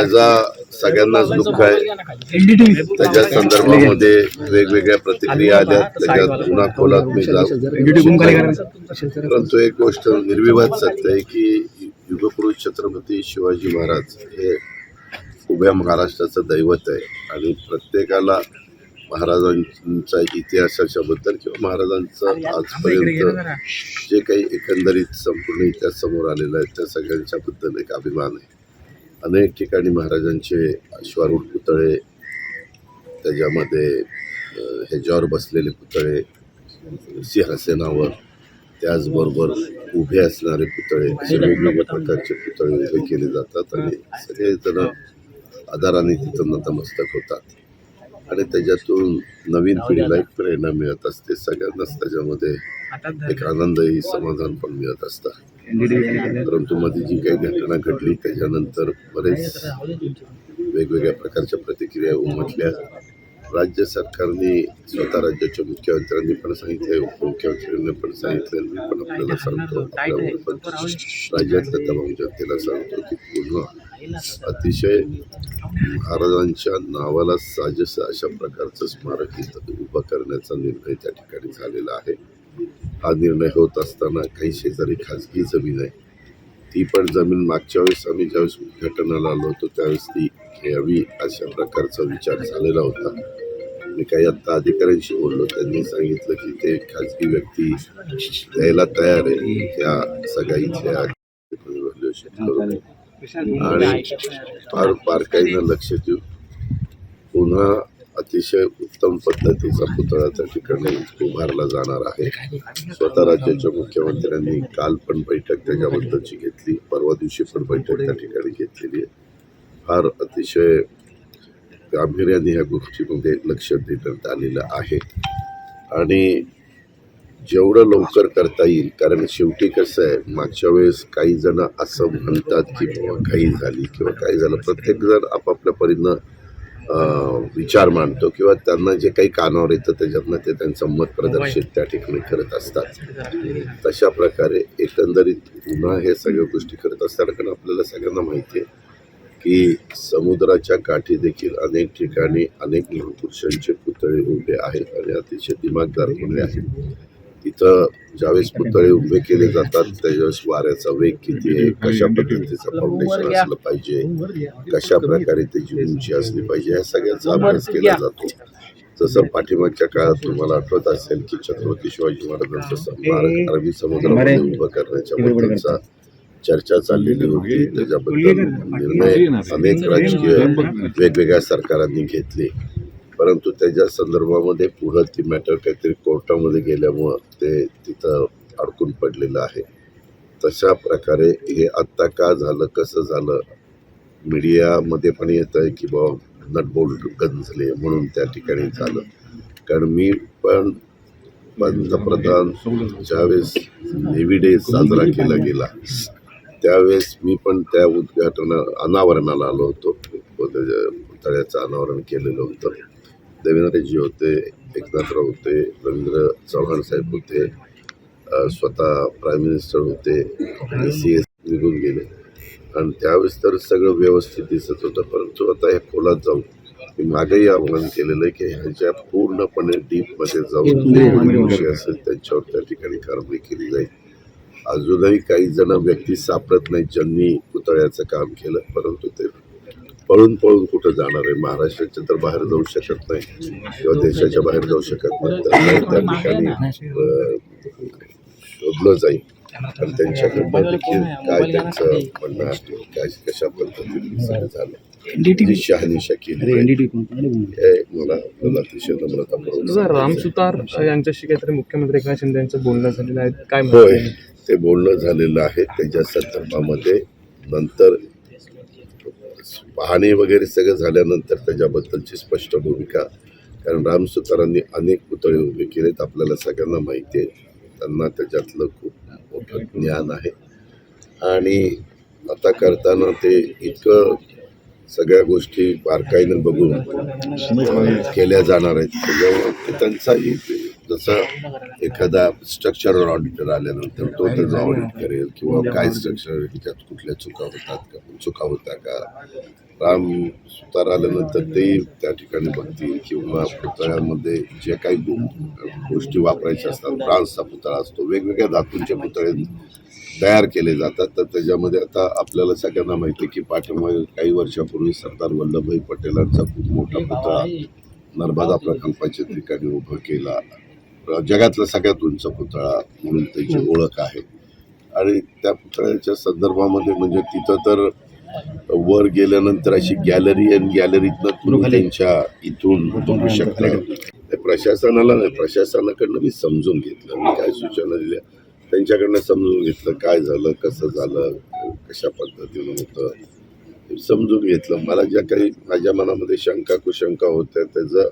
त्याचा सगळ्यांनाच दुःख आहे त्याच्या संदर्भामध्ये वेगवेगळ्या प्रतिक्रिया आल्या त्याच्यात पुन्हा खोलात मी परंतु एक गोष्ट निर्विवाद सत्य आहे की युगपुरुष छत्रपती शिवाजी महाराज हे उभ्या महाराष्ट्राचं दैवत आहे आणि प्रत्येकाला महाराजांचा इतिहासाच्या बद्दल किंवा महाराजांचं आजपर्यंत जे काही एकंदरीत संपूर्ण इतिहास समोर आलेलं आहे त्या सगळ्यांच्याबद्दल एक अभिमान आहे. अनेक ठिकाणी महाराजांचे अश्वारूढ पुतळे त्याच्यामध्ये ह्याच्यावर बसलेले पुतळे सिंहासनावर त्याचबरोबर उभे असणारे पुतळे असे वेगवेगळ्या प्रकारचे पुतळे उभे केले जातात आणि सगळेजण आदाराने तिथं नतमस्तक होतात. आणि त्याच्यातून नवीन पिढीला एक प्रेरणा मिळत असते सगळ्यांनाच त्याच्यामध्ये एक आनंदही समाधान पण मिळत असतं. परंतु मध्ये जी काही घटना घडली त्याच्यानंतर बरेच वेगवेगळ्या प्रकारच्या प्रतिक्रिया उमटल्या राज्य सरकारने स्वतः राज्याच्या मुख्यमंत्र्यांनी पण सांगितले उपमुख्यमंत्र्यांनी पण सांगितलं मी पण आपल्याला सांगतो पण राज्यातल्या तमाम जनतेला सांगतो की पूर्ण अतिशय महाराजांच्या नावाला साजेसं अशा प्रकारचं स्मारक इथं उभं करण्याचा निर्णय त्या ठिकाणी झालेला आहे. हा निर्णय होत असताना काही शेजारी खाजगी जमीन आहे. ती पण जमीन मागच्या वेळेस आम्ही ज्यावेळेस उद्घाटनाला आलो होतो त्यावेळेस ती घ्यावी अशा प्रकारचा विचार झालेला होता. मी काही आत्ता अधिकाऱ्यांशी बोललो. त्यांनी सांगितलं की ते खाजगी व्यक्ती द्यायला तयार आहे. त्या सगळ्या इथल्या. आणि फार बारकाईनं लक्ष देऊन पुन्हा अतिशय उत्तम पद्धतीचा पुतळा त्या ठिकाणी उभारला जाणार आहे. स्वतः राज्याच्या मुख्यमंत्र्यांनी काल पण बैठक त्याच्याबद्दलची घेतली. परवा दिवशी पण बैठक त्या ठिकाणी घेतलेली आहे. फार अतिशय गांभीर्याने ह्या गोष्टीमध्ये लक्ष देण्यात आलेलं आहे. आणि जेवढं लवकर करता येईल कारण शेवटी कसं आहे मागच्या वेळेस काही जण असं म्हणतात की बाबा घाई झाली किंवा काही झालं. प्रत्येक जण आपापल्या परीनं विचार मांडतो किंवा त्यांना जे काही कानावर येतं त्याच्यातनं ते त्यांचं मत प्रदर्शित त्या ठिकाणी करत असतात. तशा प्रकारे एकंदरीत पुन्हा हे सगळ्या गोष्टी करत असताना कारण आपल्याला सगळ्यांना माहिती आहे की समुद्राच्या काठी देखील अनेक ठिकाणी अनेक महापुरुषांचे पुतळे उभे आहेत आणि अतिशय दिमागदारपणे आहेत. तिथं ज्यावेळेस पुतळे उभे केले जातात त्यावेळेस वाऱ्याचा वेग किती आहे कशा पद्धतीचं फाउंडेशन असलं पाहिजे कशा प्रकारे त्याची उंची असली पाहिजे या सगळ्याचा अभ्यास केला जातो. जसं पाठीमागच्या काळात तुम्हाला आठवत असेल की छत्रपती शिवाजी महाराजांचं स्मारक अरबी समुद्रामध्ये उभं करण्याच्या बद्दलचा चर्चा चाललेली होती. त्याच्याबद्दल निर्णय अनेक राजकीय वेगवेगळ्या सरकारांनी घेतले. परंतु त्याच्या संदर्भामध्ये पुढं ती मॅटर काहीतरी कोर्टामध्ये गेल्यामुळं ते तिथं अडकून पडलेलं आहे. तशा प्रकारे हे आत्ता का झालं कसं झालं मीडियामध्ये पण येतं आहे की बाबा नटबोल्ट गंजले म्हणून त्या ठिकाणी झालं. कारण मी पण पंतप्रधान ज्यावेळेस नेव्ही डे साजरा केला गेला त्यावेळेस मी पण त्या उद्घाटना अनावरणाला आलो होतो. तळ्याचं पुतळ्याचं अनावरण केलेलं होतं. देवेंद्रजी होते एकनाथराव होते रवींद्र चव्हाण साहेब होते स्वतः प्राईम मिनिस्टर होते सी एस निघून गेले. आणि त्यावेळेस तर सगळं व्यवस्थित दिसत होतं परंतु आता ह्या खोलात जाऊन मी मागेही आव्हान केलेलं आहे की ह्याच्या पूर्णपणे डीपमध्ये जाऊन विषय असेल त्यांच्यावर त्या ठिकाणी कारवाई केली जाईल. अजूनही काही जण व्यक्ती सापडत नाही ज्यांनी पुतळ्याचं काम केलं परंतु ते पळून पळून कुठं जाणार आहे? महाराष्ट्राच्या तर बाहेर जाऊ शकत नाही. किंवा देशाच्या बाहेर जाऊ शकत नाही. त्यांना त्या ठिकाणी शोधलं जाईल. आणि त्यांच्याकडनं देखील काय त्यांचं म्हणणं आहे. काय कशा पद्धतीने झालं. जी शहानिशा केली पाहिजे. हे मला आपल्याला अतिशय नम्रतापूर्वक तुझा राम सुतार यांच्याशी काहीतरी मुख्यमंत्री एकनाथ शिंदे यांचं बोलणं झालेलं आहे. काय होय ते बोलणं झालेलं आहे. त्याच्या संदर्भामध्ये नंतर पाहणी वगैरे सगळं झाल्यानंतर त्याच्याबद्दलची स्पष्ट भूमिका कारण राम सुतारांनी अनेक पुतळे उभे केलेत आपल्याला सगळ्यांना माहिती आहे. त्यांना त्याच्यातलं खूप मोठं ज्ञान आहे. आणि आता करताना ते इतकं सगळ्या गोष्टी बारकाईनं बघून केल्या जाणार आहेत. त्याच्यामुळे त्यांचाही जसं एखादा स्ट्रक्चरल ऑडिटर आल्यानंतर तो त्याचं ऑडिट करेल किंवा काय स्ट्रक्चर ह्याच्यात कुठल्या चुका होतात का चुका होत्या का? राम सुतार आल्यानंतर ते त्या ठिकाणी बघतील किंवा पुतळ्यामध्ये जे काही गोष्टी वापरायच्या असतात ब्रान्सचा पुतळा असतो वेगवेगळ्या धातूंचे पुतळे तयार केले जातात. तर त्याच्यामध्ये आता आपल्याला सगळ्यांना माहिती आहे की पाठीमागे काही वर्षापूर्वी सरदार वल्लभभाई पटेलांचा खूप मोठा पुतळा नर्मदा प्रकल्पाच्या ठिकाणी उभं केला. जगातला सगळ्यात उंच पुतळा म्हणून त्याची ओळख आहे. आणि त्या पुतळ्याच्या संदर्भामध्ये म्हणजे तिथं तर वर गेल्यानंतर अशी गॅलरी आणि गॅलरीतनं तुम्ही त्यांच्या इथून बघू शकता. प्रशासनाला नाही प्रशासनाकडनं मी समजून घेतलं. मी काय सूचना दिल्या? त्यांच्याकडनं समजून घेतलं. काय झालं? कसं झालं? कशा पद्धतीनं होतं? समजून घेतलं. मला ज्या काही माझ्या मनामध्ये शंका कुशंका होत्या त्याचं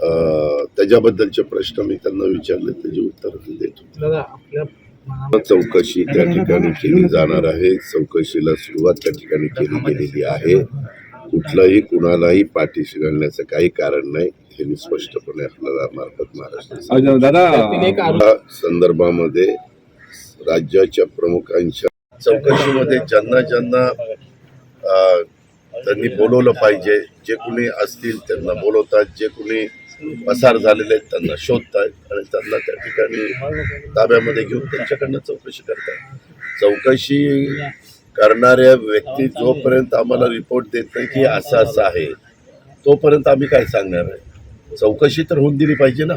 त्याच्याबद्दलचे प्रश्न मी त्यांना विचारले त्याची उत्तर देत. होते दादा आपल्या चौकशी त्या ठिकाणी केली जाणार आहे. चौकशीला सुरुवात त्या ठिकाणी केली गेलेली आहे. कुठलाही कुणालाही पाठीशी घालण्याचं काही कारण नाही हे मी स्पष्टपणे आपल्याला मार्फत महाराष्ट्र संदर्भामध्ये राज्याच्या प्रमुखांच्या चौकशीमध्ये ज्यांना ज्यांना त्यांनी बोलवलं पाहिजे जे कुणी असतील त्यांना बोलवतात जे कुणी पसार झालेले आहेत त्यांना शोधतायत आणि त्यांना त्या ठिकाणी ताब्यामध्ये घेऊन त्यांच्याकडनं चौकशी करतात चौकशी करणाऱ्या व्यक्ती जोपर्यंत आम्हाला रिपोर्ट देत नाही की असं असं आहे तोपर्यंत आम्ही काय सांगणार आहे? चौकशी तर होऊन दिली पाहिजे ना.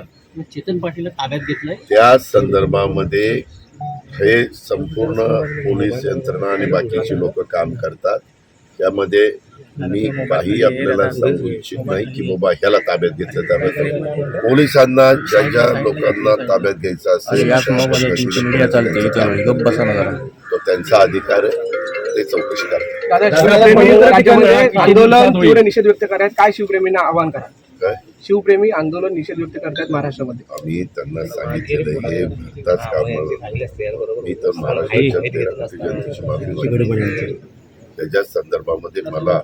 चेतन पाटीलला ताब्यात घेतलंय? त्या संदर्भामध्ये हे संपूर्ण पोलीस यंत्रणा आणि बाकीची लोक काम करतात. त्यामध्ये मी काही आपल्याला सांगू इच्छित नाही की बाबा ह्याला ताब्यात घेतलं ताब्यात. पोलिसांना ज्या ज्या लोकांना ताब्यात घ्यायचं असेल तो त्यांचा अधिकार आहे ते चौकशी करतात. आंदोलन निषेध व्यक्त करतात काय शिवप्रेमींना आवाहन करा? काय? शिवप्रेमी आंदोलन निषेध व्यक्त करतात महाराष्ट्रामध्ये. आम्ही त्यांना सांगितलेलं हे भरताच काम मी तर महाराष्ट्राच्या जनतेची मागणी. त्याच्या संदर्भामध्ये मला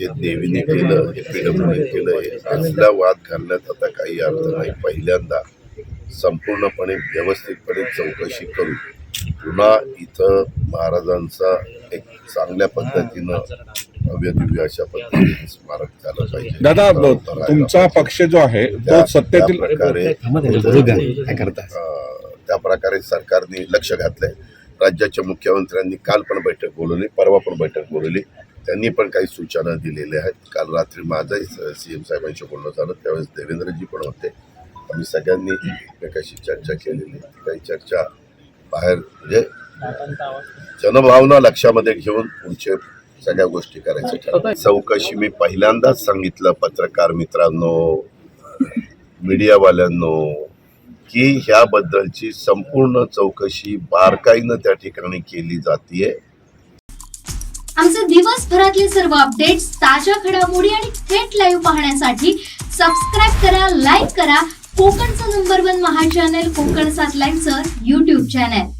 हे देवीने केलं हे पिढमने केलं हे असला वाद घालण्यात आता काही अर्थ नाही. पहिल्यांदा संपूर्णपणे व्यवस्थितपणे चौकशी करू. पुन्हा इथं महाराजांचा एक चांगल्या पद्धतीनं भव्य दिव्य अशा पद्धतीने स्मारक झालं पाहिजे. दादा तुमचा पक्ष जो आहे त्या- तो सत्तेतील त्या प्रकारे त्या प्रकारे सरकारने लक्ष घातलंय. राज्याच्या मुख्यमंत्र्यांनी काल पण बैठक बोलवली परवा पण बैठक बोलवली. त्यांनी पण काही सूचना दिलेल्या आहेत. काल रात्री माझंही सी एम साहेबांशी बोलणं झालं. त्यावेळेस देवेंद्रजी पण होते. आम्ही सगळ्यांनी एकमेकाशी चर्चा केलेली. काही चर्चा बाहेर म्हणजे जनभावना लक्षामध्ये घेऊन पुढचे सगळ्या गोष्टी करायच्या. चौकशी मी पहिल्यांदाच सांगितलं पत्रकार मित्रांनो मीडियावाल्यांनो की ह्याबद्दलची संपूर्ण चौकशी बारकाईनं त्या ठिकाणी केली जातीये. आमचे दिवसभरातले सर्व अपडेट्स ताज्या घडामोडी आणि थेट लाईव्ह पाहण्यासाठी सबस्क्राईब करा लाईक करा. कोकणचं नंबर वन महा चॅनल कोकण सात लाईव्हचं युट्यूब चॅनल